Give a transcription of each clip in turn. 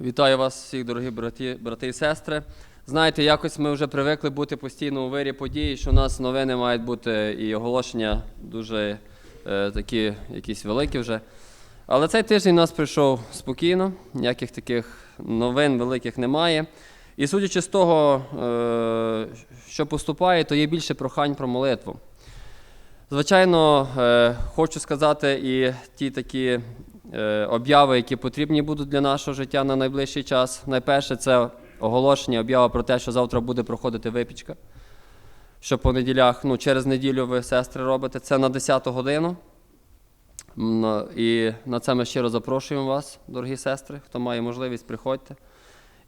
Вітаю вас всіх, дорогі браті, брати і сестри. Знаєте, якось ми вже привикли бути постійно у вирі подій, що у нас новини мають бути і оголошення дуже е, такі якісь великі вже. Але цей тиждень у нас прийшов спокійно, ніяких таких новин великих немає. І судячи з того, е, що поступає, то є більше прохань про молитву. Звичайно, е, хочу сказати і ті такі обяви, які потрібні будуть для нашого життя на найближчий час. Найперше, це оголошення, об'ява про те, що завтра буде проходити випічка. Що по неділях, ну, через неділю ви, сестри, робите. Це на 10 годину. І на це ми щиро запрошуємо вас, дорогі сестри, хто має можливість, приходьте.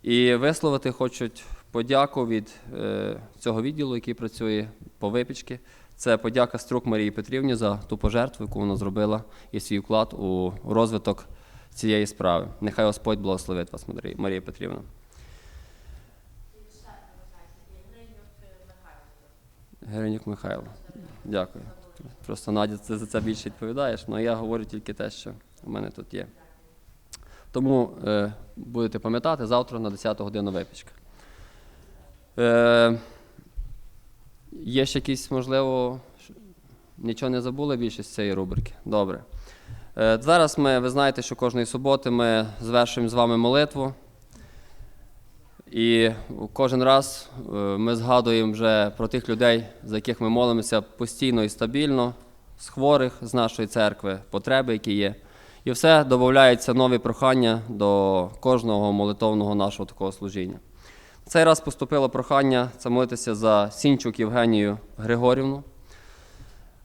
І висловити хочуть подяку від е, цього відділу, який працює по випічці. Це подяка Струк Марії Петрівні за ту пожертву, яку вона зробила і свій вклад у розвиток цієї справи. Нехай Господь благословить вас, Марія- Петрівна. Геренюк Михайло. Дякую. Просто Надя ти за це більше відповідаєш, але я говорю тільки те, що в мене тут є. Тому е, будете пам'ятати, завтра на 10 годину випічка. Е, є ще якісь, можливо, нічого не забули більше з цієї рубрики? Добре. Е, зараз ми, ви знаєте, що кожної суботи ми звершуємо з вами молитву. І кожен раз е, ми згадуємо вже про тих людей, за яких ми молимося постійно і стабільно, з хворих з нашої церкви, потреби, які є. І все додається нові прохання до кожного молитовного нашого такого служіння. Цей раз поступило прохання це молитися за Сінчук Євгенію Григорівну.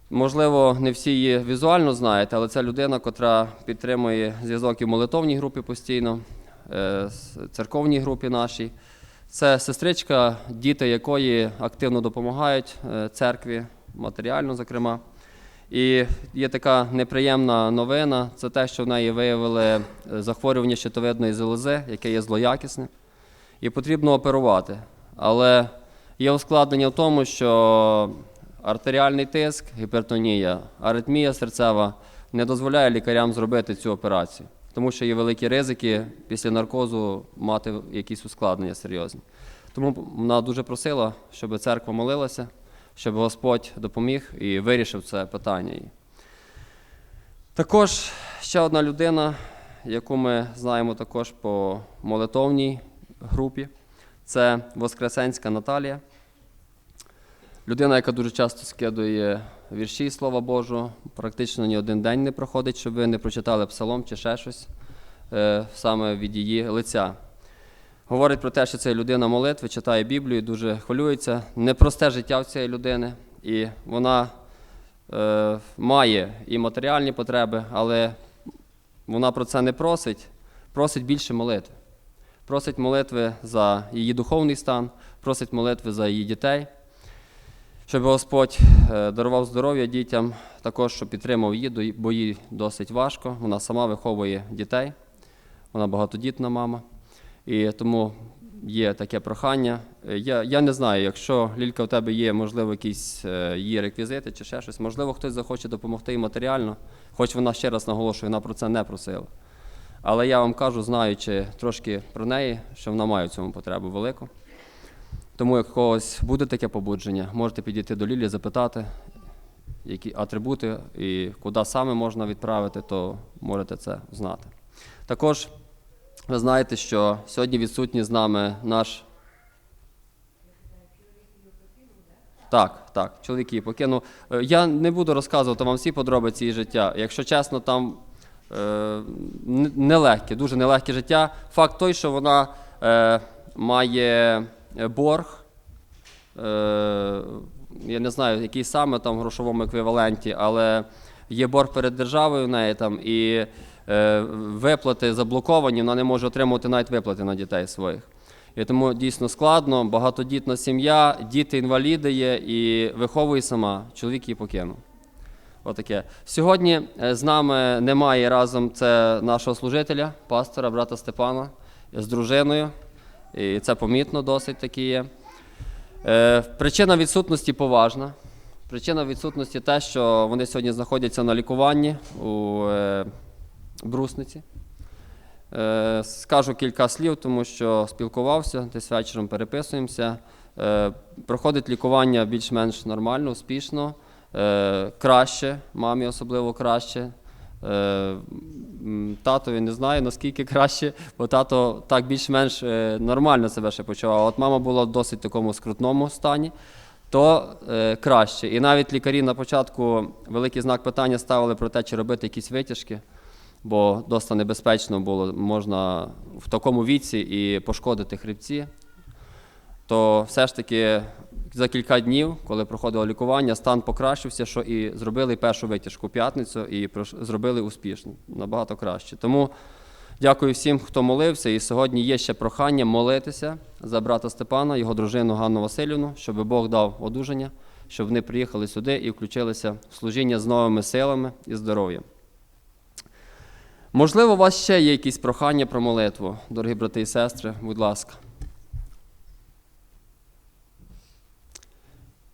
Можливо, не всі її візуально знаєте, але це людина, котра підтримує зв'язок і в молитовній групі постійно, е, церковній групі нашій. Це сестричка, діти якої активно допомагають е, церкві, матеріально, зокрема. І є така неприємна новина: це те, що в неї виявили е, захворювання щитовидної залози, яке є злоякісне, і потрібно оперувати. Але є ускладнення в тому, що артеріальний тиск, гіпертонія, аритмія серцева не дозволяє лікарям зробити цю операцію, тому що є великі ризики після наркозу мати якісь ускладнення серйозні. Тому вона дуже просила, щоб церква молилася, щоб Господь допоміг і вирішив це питання. Також ще одна людина, яку ми знаємо також по молитовній групі, це Воскресенська Наталія. Людина, яка дуже часто скидує вірші Слова Божого, практично ні один день не проходить, щоб ви не прочитали псалом чи ще щось е, саме від її лиця. Говорить про те, що це людина молитви, читає Біблію, дуже хвилюється. Непросте життя в цієї людини, і вона е, має і матеріальні потреби, але вона про це не просить, просить більше молитви. Просить молитви за її духовний стан, просить молитви за її дітей, щоб Господь е, дарував здоров'я дітям, також щоб підтримав її, бо їй досить важко. Вона сама виховує дітей, вона багатодітна мама. І тому є таке прохання. Е, Я, я не знаю, якщо Лілька, у тебе є, можливо, якісь е, її реквізити чи ще щось, можливо, хтось захоче допомогти і матеріально, хоч вона ще раз наголошує, вона про це не просила. Але я вам кажу, знаючи трошки про неї, що вона має в цьому потребу велику. Тому, як когось буде таке побудження, можете підійти до Лілі, запитати, які атрибути і куди саме можна відправити, то можете це знати. Також ви знаєте, що сьогодні відсутній з нами наш. Так, так, чоловік її покинув. Е, Я не буду розказувати вам всі подробиці її життя. Якщо чесно, там нелегке, дуже нелегке життя. Факт той, що вона е, має е, борг. Е, я не знаю, який саме там грошовому еквіваленті, але є борг перед державою в неї там і е, виплати заблоковані, вона не може отримувати навіть виплати на дітей своїх. І тому дійсно складно, багатодітна сім'я, діти інваліди є і виховує сама, чоловік її покинув. Отаке. Сьогодні е, з нами немає разом це нашого служителя, пастора, брата Степана з дружиною. І це помітно досить таки є. Е, Причина відсутності поважна. Причина відсутності те, що вони сьогодні знаходяться на лікуванні у е, брусниці. Скажу кілька слів, тому що спілкувався, десь вечором переписуємося. Проходить лікування більш-менш нормально, успішно, Е, краще, мамі особливо краще. Е, м, Татові не знаю наскільки краще, бо тато так більш-менш е, нормально себе ще почував. А От мама була в досить такому скрутному стані, то е, краще. І навіть лікарі на початку великий знак питання ставили про те, чи робити якісь витяжки, бо досить небезпечно було, можна в такому віці і пошкодити хребці. То все ж таки за кілька днів, коли проходило лікування, стан покращився, що і зробили першу витяжку п'ятницю і зробили успішно, набагато краще. Тому дякую всім, хто молився. І сьогодні є ще прохання молитися за брата Степана, його дружину Ганну Васильівну, щоб Бог дав одужання, щоб вони приїхали сюди і включилися в служіння з новими силами і здоров'ям. Можливо, у вас ще є якісь прохання про молитву, дорогі брати і сестри, будь ласка.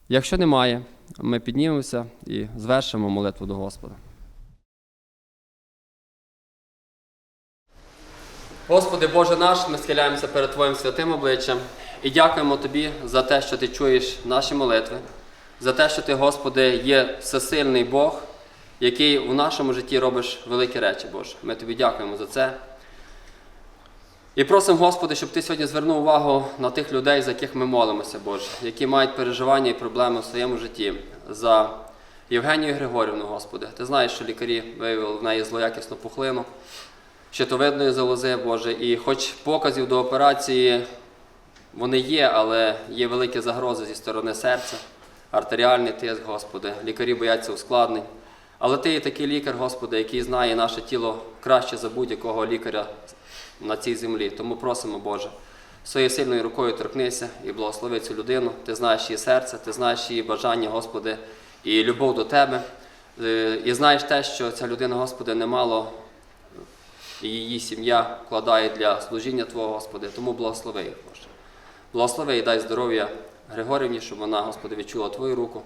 Якщо немає, ми піднімемося і звершимо молитву до Господа. Господи Боже наш, ми схиляємося перед Твоїм святим обличчям і дякуємо Тобі за те, що Ти чуєш наші молитви, за те, що Ти, Господи, є всесильний Бог, який у нашому житті робиш великі речі, Боже. Ми Тобі дякуємо за це. І просимо, Господи, щоб Ти сьогодні звернув увагу на тих людей, за яких ми молимося, Боже, які мають переживання і проблеми в своєму житті. За Євгенію Григорівну, Господи. Ти знаєш, що лікарі виявили в неї злоякісну пухлину, щитовидної залози, Боже, і хоч показів до операції вони є, але є великі загрози зі сторони серця, артеріальний тиск, Господи. Лікарі бояться ускладнень. Але ти є такий лікар, Господи, який знає наше тіло краще за будь-якого лікаря на цій землі. Тому просимо, Боже, своєю сильною рукою торкнися і благослови цю людину. Ти знаєш її серце, ти знаєш її бажання, Господи, і любов до Тебе. Е, І знаєш те, що ця людина, Господи, немало її сім'я вкладає для служіння Твого, Господи. Тому благослови їх, Боже. Благослови і дай здоров'я Григорівні, щоб вона, Господи, відчула Твою руку.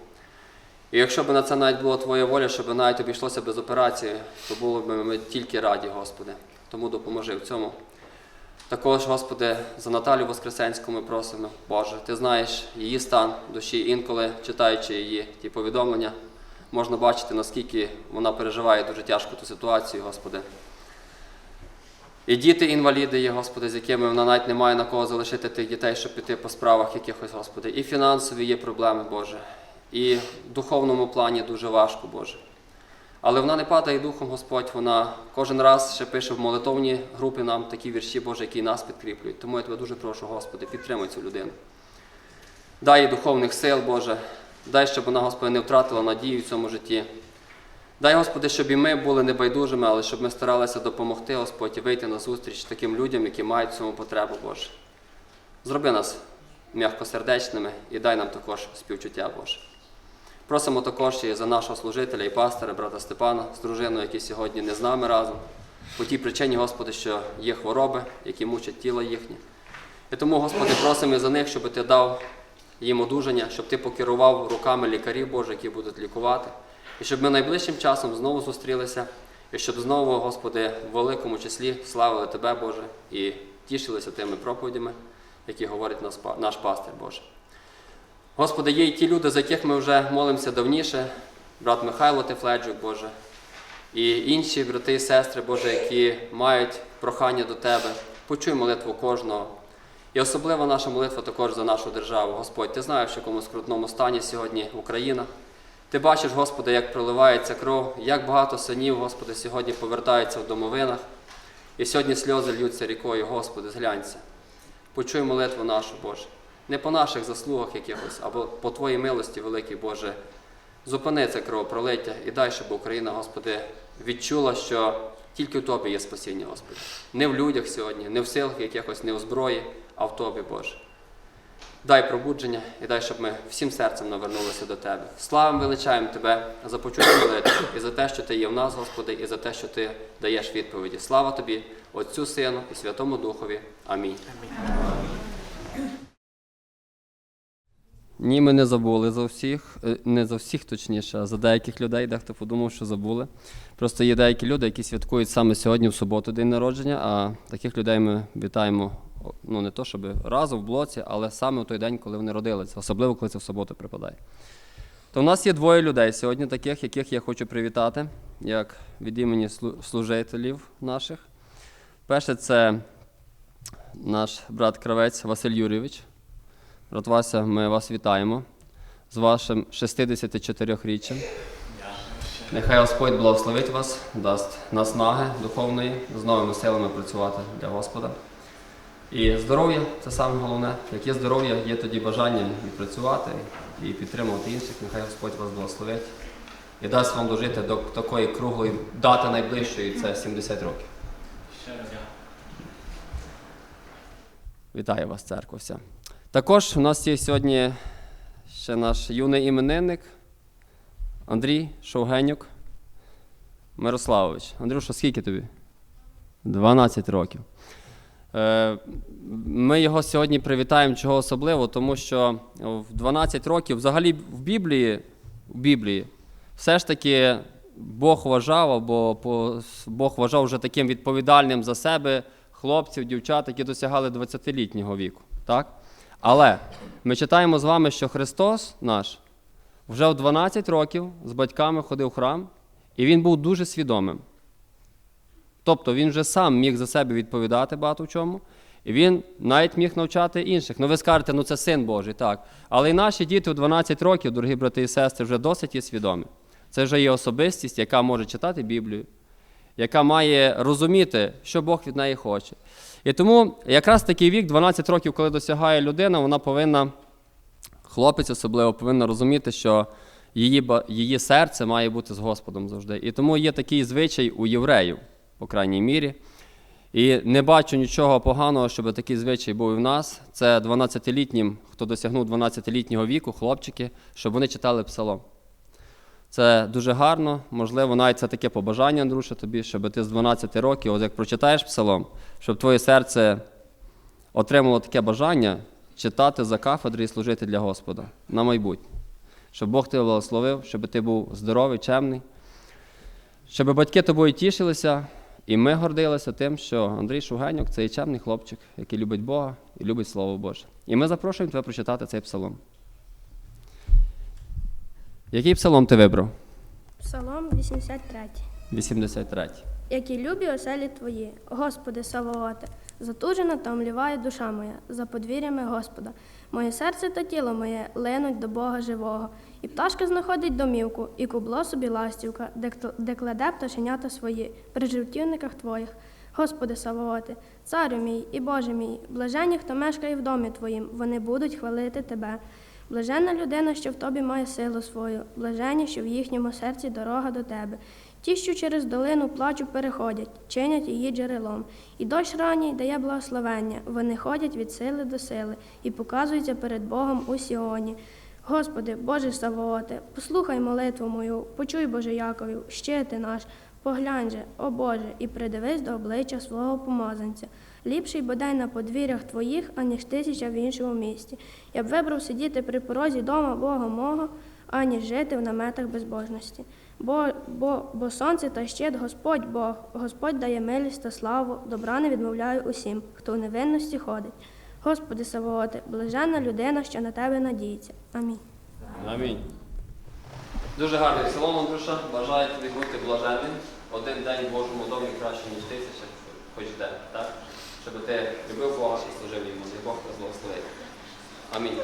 І якщо б на це навіть була Твоя воля, щоб навіть обійшлося без операції, то було б ми тільки раді, Господи. Тому допоможи в цьому. Також, Господи, за Наталю Воскресенську ми просимо, Боже, Ти знаєш її стан душі, інколи читаючи її ті повідомлення, можна бачити, наскільки вона переживає дуже тяжку ту ситуацію, Господи. І діти інваліди є, Господи, з якими вона навіть не має на кого залишити тих дітей, щоб піти по справах якихось, Господи. І фінансові є проблеми, Боже. І в духовному плані дуже важко, Боже. Але вона не падає духом, Господь, вона кожен раз ще пише в молитовній групі нам такі вірші, Боже, які нас підкріплюють. Тому я тебе дуже прошу, Господи, підтримуй цю людину. Дай їй духовних сил, Боже. Дай, щоб вона, Господи, не втратила надію в цьому житті. Дай, Господи, щоб і ми були небайдужими, але щоб ми старалися допомогти, Господь, і вийти на зустріч таким людям, які мають в цьому потребу, Боже. Зроби нас м'якосердечними і дай нам також співчуття, Боже. Просимо також і за нашого служителя і пастора, брата Степана, з дружиною, які сьогодні не з нами разом, по тій причині, Господи, що є хвороби, які мучать тіло їхнє. І тому, Господи, просимо за них, щоб Ти дав їм одужання, щоб Ти покерував руками лікарів Божих, які будуть лікувати, і щоб ми найближчим часом знову зустрілися, і щоб знову, Господи, в великому числі славили Тебе, Боже, і тішилися тими проповідями, які говорить наш пастир Боже. Господи, є й ті люди, за яких ми вже молимося давніше, брат Михайло Тефледжук, Боже, і інші брати і сестри, Боже, які мають прохання до Тебе. Почуй молитву кожного. І особливо наша молитва також за нашу державу. Господь, ти знаєш, в якому скрутному стані сьогодні Україна. Ти бачиш, Господи, як проливається кров, як багато синів, Господи, сьогодні повертаються в домовинах. І сьогодні сльози льються рікою, Господи, зглянься. Почуй молитву нашу, Боже. Не по наших заслугах якихось, або по Твоїй милості, великий Боже. Зупини це кровопролиття і дай, щоб Україна, Господи, відчула, що тільки в Тобі є спасіння, Господи. Не в людях сьогодні, не в силах якихось, не в зброї, а в Тобі, Боже. Дай пробудження і дай, щоб ми всім серцем навернулися до Тебе. Славим величаємо Тебе за почуття молитви і за те, що Ти є в нас, Господи, і за те, що Ти даєш відповіді. Слава Тобі, Отцю Сину і Святому Духові. Амінь. Ні, ми не забули за всіх, е, не за всіх точніше, а за деяких людей, дехто подумав, що забули. Просто є деякі люди, які святкують саме сьогодні в суботу день народження, а таких людей ми вітаємо ну не то, щоб разом в блоці, але саме в той день, коли вони родилися, особливо коли це в суботу припадає. То в нас є двоє людей сьогодні, таких, яких я хочу привітати, як від імені служителів наших. Перше, це наш брат Кравець Василь Юрійович. Брат Вася, ми вас вітаємо з вашим 64-річчям. Нехай Господь благословить вас, дасть наснаги духовної, з новими силами працювати для Господа. І здоров'я це саме головне. Як є здоров'я, є тоді бажання і працювати, і підтримувати інших. Нехай Господь вас благословить і дасть вам дожити до такої круглої дати найближчої це 70 років. Ще раз. Вітаю вас, церква вся. Також у нас є сьогодні ще наш юний іменинник Андрій Шовгенюк Мирославович. Андрюша, скільки тобі? 12 років. Е, Ми його сьогодні привітаємо чого особливо, тому що в 12 років, взагалі в Біблії, в Біблії все ж таки Бог вважав, або Бог вважав вже таким відповідальним за себе хлопців, дівчат, які досягали 20-літнього віку. Так? Але ми читаємо з вами, що Христос наш вже в 12 років з батьками ходив в храм, і він був дуже свідомим. Тобто він вже сам міг за себе відповідати багато в чому, і він навіть міг навчати інших. Ну ви скажете, ну це син Божий, так. Але і наші діти у 12 років, дорогі брати і сестри, вже досить є свідомі. Це вже є особистість, яка може читати Біблію, яка має розуміти, що Бог від неї хоче. І тому якраз такий вік, 12 років, коли досягає людина, вона повинна, хлопець особливо, повинна розуміти, що її, її серце має бути з Господом завжди. І тому є такий звичай у євреїв, по крайній мірі. І не бачу нічого поганого, щоб такий звичай був і в нас. Це 12-літнім, хто досягнув 12-літнього віку, хлопчики, щоб вони читали псалом. Це дуже гарно, можливо, навіть це таке побажання, Андрюша, тобі, щоб ти з 12 років, от як прочитаєш псалом, щоб твоє серце отримало таке бажання читати за кафедри і служити для Господа на майбутнє. Щоб Бог тебе благословив, щоб ти був здоровий, чемний, щоб батьки тобою тішилися, і ми гордилися тим, що Андрій Шугенюк це є чемний хлопчик, який любить Бога і любить Слово Боже. І ми запрошуємо тебе прочитати цей псалом. Який псалом ти вибрав? Псалом 83. 83. Які любі оселі твої, Господи Савооте, затужена та омліває душа моя за подвір'ями Господа. Моє серце та тіло моє ленуть до Бога живого, і пташка знаходить домівку, і кубло собі ластівка, де, де кладе пташенята свої при жертівниках твоїх. Господи Савооте, царю мій і Боже мій, блаженні, хто мешкає в домі твоїм, вони будуть хвалити тебе. Блаженна людина, що в тобі має силу свою, блаженні, що в їхньому серці дорога до тебе. Ті, що через долину плачу переходять, чинять її джерелом. І дощ ранній дає благословення, вони ходять від сили до сили і показуються перед Богом у Сіоні. Господи, Боже Савооте, послухай молитву мою, почуй Боже Яковів, щити наш, поглянь же, о Боже, і придивись до обличчя свого помазанця. Ліпший бодай на подвір'ях твоїх, аніж тисяча в іншому місті. Я б вибрав сидіти при порозі дома Бога мого, аніж жити в наметах безбожності. Бо, бо, бо сонце та щит Господь Бог, Господь дає милість та славу, добра не відмовляє усім, хто в невинності ходить. Господи Савооте, блаженна людина, що на тебе надіється. Амінь. Амінь. Дуже гарний псалом, Андрюша. Бажаю тобі бути блаженним. Один день в Божому домі краще, ніж тисяча, хоч де, так? Тобто щоб ти любив Бога і служив йому. Бог благословить. Амінь.